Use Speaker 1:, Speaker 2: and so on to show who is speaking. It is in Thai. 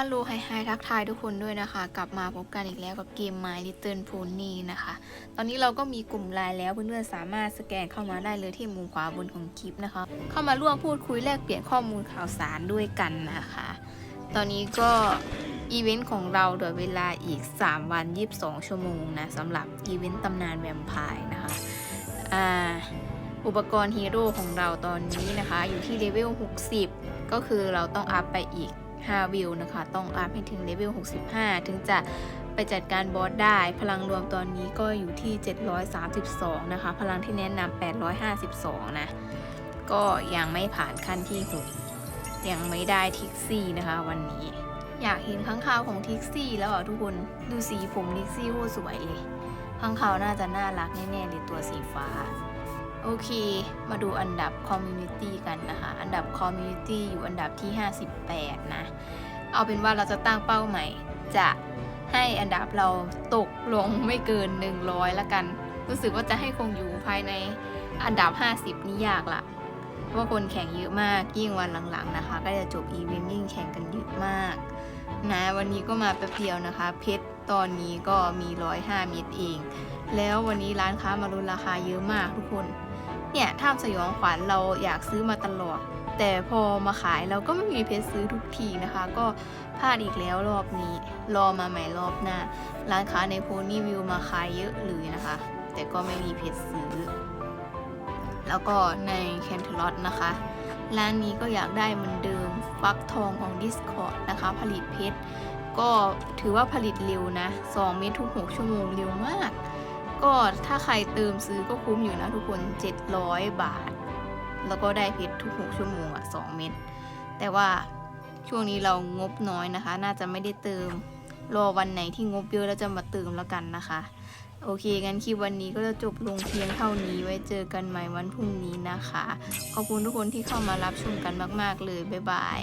Speaker 1: ฮัลโหลไฮไฮทักทายทุกคนด้วยนะคะ กลับมาพบกันอีกแล้วกับเกม My Little Pony นะคะ ตอนนี้เราก็มีกลุ่มไลน์แล้วเพื่อนๆสามารถสแกนเข้ามาได้เลยที่มุมขวาบนของคลิปนะคะ เข้ามาร่วมพูดคุยแลกเปลี่ยนข้อมูลข่าวสารด้วยกันนะคะ ตอนนี้ก็อีเวนต์ของเราเดี๋ยวเวลาอีก 3 วัน 22 ชั่วโมงนะสำหรับอีเวนต์ตำนานแวมไพร์นะคะอ่าอุปกรณ์ฮีโร่ของเราตอนนี้นะคะ อยู่ที่เลเวล60 ก็คือเราต้องอัพไปอีก 5 วิวนะคะ ต้องอัพให้ถึงเลเวล 65 ถึงจะไปจัดการบอสได้ พลังรวมตอนนี้ก็อยู่ที่ 732 นะคะ พลังที่แนะนำ852 นะ ก็ยังไม่ผ่านขั้นที่ 6 ยังไม่ได้ทิกซี่นะคะวันนี้ อยากเห็นข้างคาวของทิกซี่แล้วอะทุกคน ดูสีผมทิกซี่โคตรสวยเลย ข้างคาวน่าจะน่ารักแน่ๆเลยตัวสีฟ้า โอเค มาดูอันดับคอมมูนิตี้กันนะคะ อันดับคอมมูนิตี้อยู่อันดับที่ 58 นะ เอาเป็นว่าเราจะตั้งเป้าใหม่ จะให้อันดับเราตกลงไม่เกิน 100 ละกัน รู้สึกว่าจะให้คงอยู่ภายในอันดับ 50 นี่ยากละเพราะว่าคนแข่งเยอะมากยิ่งวันหลังๆนะคะ ก็จะจบอีเวนต์ยิ่งแข่งกันเยอะมาก นะ วันนี้ก็มาแป๊บเดียวนะคะ เพชรตอนนี้ก็มี 105 เม็ดเอง แล้ววันนี้ร้านค้ามาลดราคาเยอะมากทุกคน เนี่ยท่ามสยองขวัญเราอยากซื้อมาตลอด แต่พอมาขายเราก็ไม่มีเพชรซื้อทุกทีนะคะ ก็พลาดอีกแล้วรอบนี้ รอมาใหม่รอบหน้า ร้านค้าในโพนี่วิวมาขายเยอะเลยนะคะ แต่ก็ไม่มีเพชรซื้อ แล้วก็ในแคนเทลอตนะคะ ร้านนี้ก็อยากได้เหมือนเดิมฟักทองของ Discord นะคะ ผลิตเพชรก็ถือว่าผลิตเร็วนะ 2 เมตรทุก 6 ชั่วโมงเร็วมาก ก็ถ้าใครเติมซื้อก็คุ้มอยู่นะทุกคน 700 บาท แล้วก็ได้เพชรทุก 6 ชั่วโมงอะ 2 เม็ด แต่ว่าช่วงนี้เรางบน้อยนะคะ น่าจะไม่ได้เติม รอวันไหนที่งบเยอะแล้วจะมาเติมแล้วกันนะคะ โอเค งั้นคลิปวันนี้ก็จะจบลงเพียงเท่านี้ไว้เจอกันใหม่วันพรุ่งนี้นะคะ ขอบคุณทุกคนที่เข้ามารับชมกันมาก ๆ เลย บ๊ายบาย